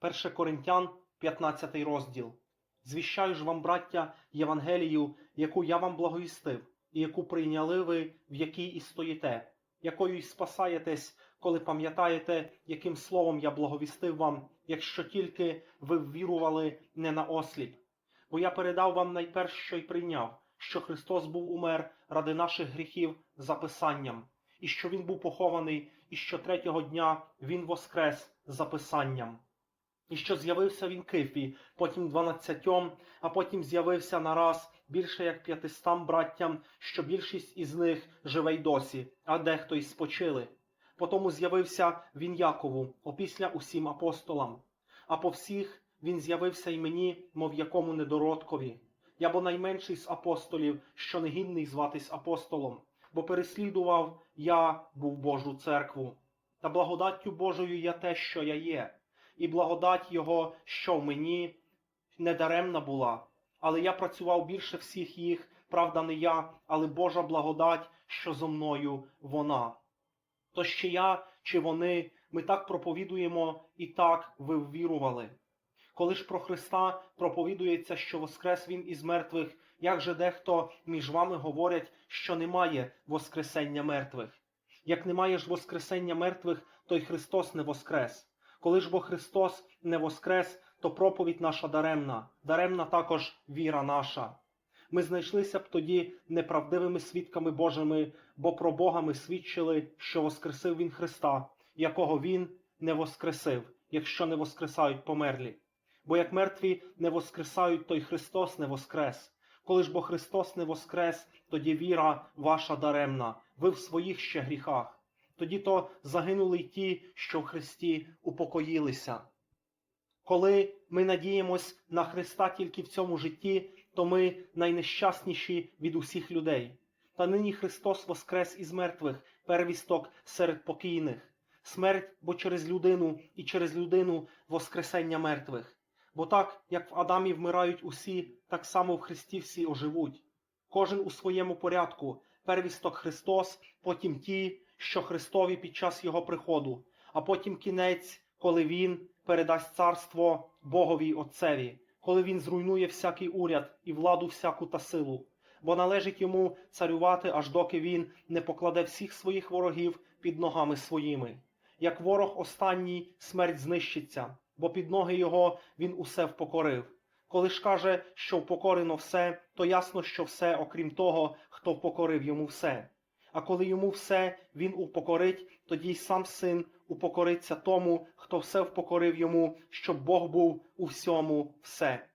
1 Коринтян, 15 розділ. Звіщаю ж вам, браття, Євангелію, яку я вам благовістив, і яку прийняли ви, в якій і стоїте, якою й спасаєтесь, коли пам'ятаєте, яким словом я благовістив вам, якщо тільки ви ввірували не на осліп. Бо я передав вам найперш, що й прийняв, що Христос був умер ради наших гріхів за Писанням, і що Він був похований, і що третього дня Він воскрес за Писанням. І що з'явився він Кифі, потім дванадцятьом, а потім з'явився нараз більше як п'ятистам браттям, що більшість із них живе й досі, а дехто й спочили. Потому з'явився він Якову, опісля усім апостолам. А по всіх він з'явився й мені, мов якому недородкові. Я бо найменший з апостолів, що не гідний зватись апостолом, бо переслідував я був Божу церкву. Та благодаттю Божою я те, що я є і благодать Його, що в мені недаремна була. Але я працював більше всіх їх, правда, не я, але Божа благодать, що зо мною вона. То ще я чи вони, ми так проповідуємо і так ви ввірували. Коли ж про Христа проповідується, що воскрес Він із мертвих, як же дехто між вами говорять, що немає воскресення мертвих? Як немає ж воскресення мертвих, то й Христос не воскрес. Коли ж бо Христос не воскрес, то проповідь наша даремна, даремна також віра наша. Ми знайшлися б тоді неправдивими свідками Божими, бо про Бога ми свідчили, що воскресив Він Христа, якого Він не воскресив, якщо не воскресають померлі. Бо як мертві не воскресають, то й Христос не воскрес. Коли ж бо Христос не воскрес, тоді віра ваша даремна, ви в своїх ще гріхах тоді то загинули й ті, що в Христі упокоїлися. Коли ми надіємось на Христа тільки в цьому житті, то ми найнещасніші від усіх людей. Та нині Христос воскрес із мертвих, первісток серед покійних, смерть, бо через людину і через людину Воскресення мертвих. Бо так, як в Адамі вмирають усі, так само в Христі всі оживуть. Кожен у своєму порядку, первісток Христос, потім ті, що Христові під час Його приходу, а потім кінець, коли Він передасть царство Богові Отцеві, коли Він зруйнує всякий уряд і владу всяку та силу, бо належить йому царювати, аж доки він не покладе всіх своїх ворогів під ногами своїми. Як ворог останній смерть знищиться, бо під ноги його він усе впокорив. Коли ж каже, що впокорено все, то ясно, що все, окрім того, хто впокорив йому все. А коли йому все він упокорить, тоді й сам син упокориться тому, хто все впокорив йому, щоб Бог був у всьому все.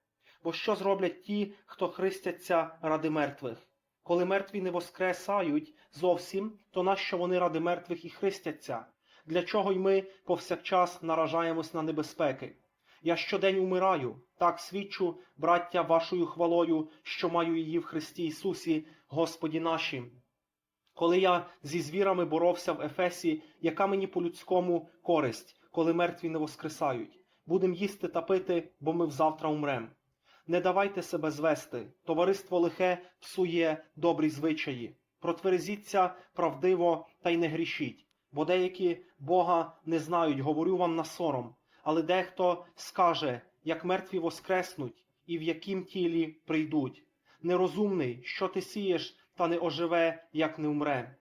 Бо що зроблять ті, хто христяться ради мертвих? Коли мертві не воскресають зовсім, то нащо вони ради мертвих і христяться? Для чого й ми повсякчас наражаємось на небезпеки? Я щодень умираю, так свідчу, браття, вашою хвалою, що маю її в Христі Ісусі, Господі нашим. Коли я зі звірами боровся в Ефесі, яка мені по-людському користь, коли мертві не воскресають? Будем їсти та пити, бо ми взавтра умрем. Не давайте себе звести, товариство лихе псує добрі звичаї. Протверезіться правдиво та й не грішіть, бо деякі Бога не знають, говорю вам на сором, але дехто скаже, як мертві воскреснуть і в яким тілі прийдуть. Нерозумний, що ти сієш, та не оживе, як не вмре.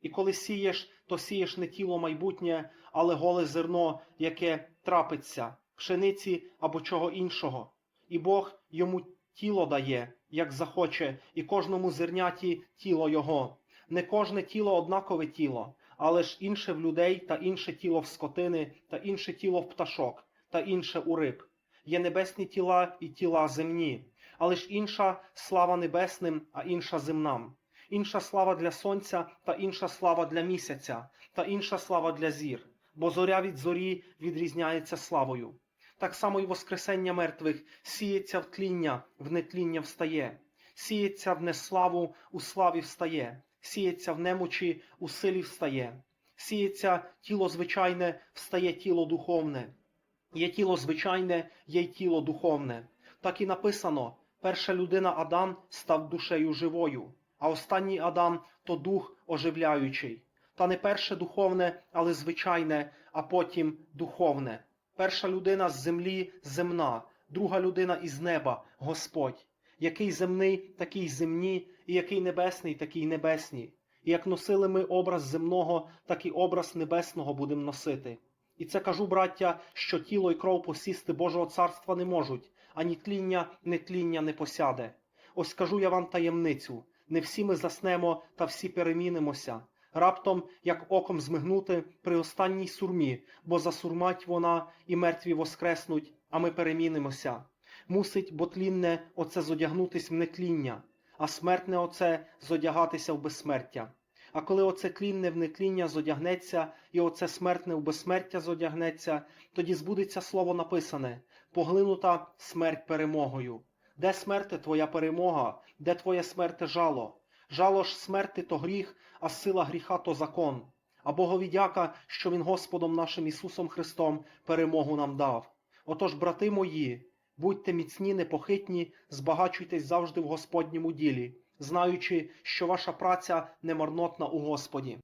І коли сієш, то сієш не тіло майбутнє, але голе зерно, яке трапиться, пшениці або чого іншого. І Бог йому тіло дає, як захоче, і кожному зерняті тіло його. Не кожне тіло однакове тіло, але ж інше в людей, та інше тіло в скотини, та інше тіло в пташок, та інше у риб. Є небесні тіла і тіла земні, але ж інша слава небесним, а інша земнам, інша слава для сонця, та інша слава для місяця, та інша слава для зір, бо зоря від зорі відрізняється славою. Так само й Воскресення мертвих сіється в тління, в нетління встає, сіється в неславу, у славі встає, сіється в немочі, у силі встає, сіється тіло звичайне, встає тіло духовне. Є тіло звичайне, є й тіло духовне. Так і написано: перша людина Адам став душею живою, а останній Адам то дух оживляючий. Та не перше духовне, але звичайне, а потім духовне. Перша людина з землі земна, друга людина із неба Господь. Який земний, такий земні, і який небесний, такий небесні. І як носили ми образ земного, так і образ небесного будемо носити. І це кажу, браття, що тіло й кров посісти Божого царства не можуть, ані тління, не тління не посяде. Ось кажу я вам таємницю: не всі ми заснемо, та всі перемінимося. Раптом, як оком змигнути при останній сурмі, бо засурмать вона, і мертві воскреснуть, а ми перемінимося. Мусить, бо тлінне оце зодягнутись в нетління, а смертне оце зодягатися в безсмертя. А коли оце тлінне в нетління зодягнеться, і оце смертне в безсмертя зодягнеться, тоді збудеться слово написане поглинута смерть перемогою. Де смерти твоя перемога, де твоє смерте жало? Жало ж смерти то гріх, а сила гріха то закон. А Богові дяка, що Він Господом нашим Ісусом Христом перемогу нам дав. Отож, брати мої, будьте міцні, непохитні, збагачуйтесь завжди в Господньому ділі, знаючи, що ваша праця не марнотна у Господі.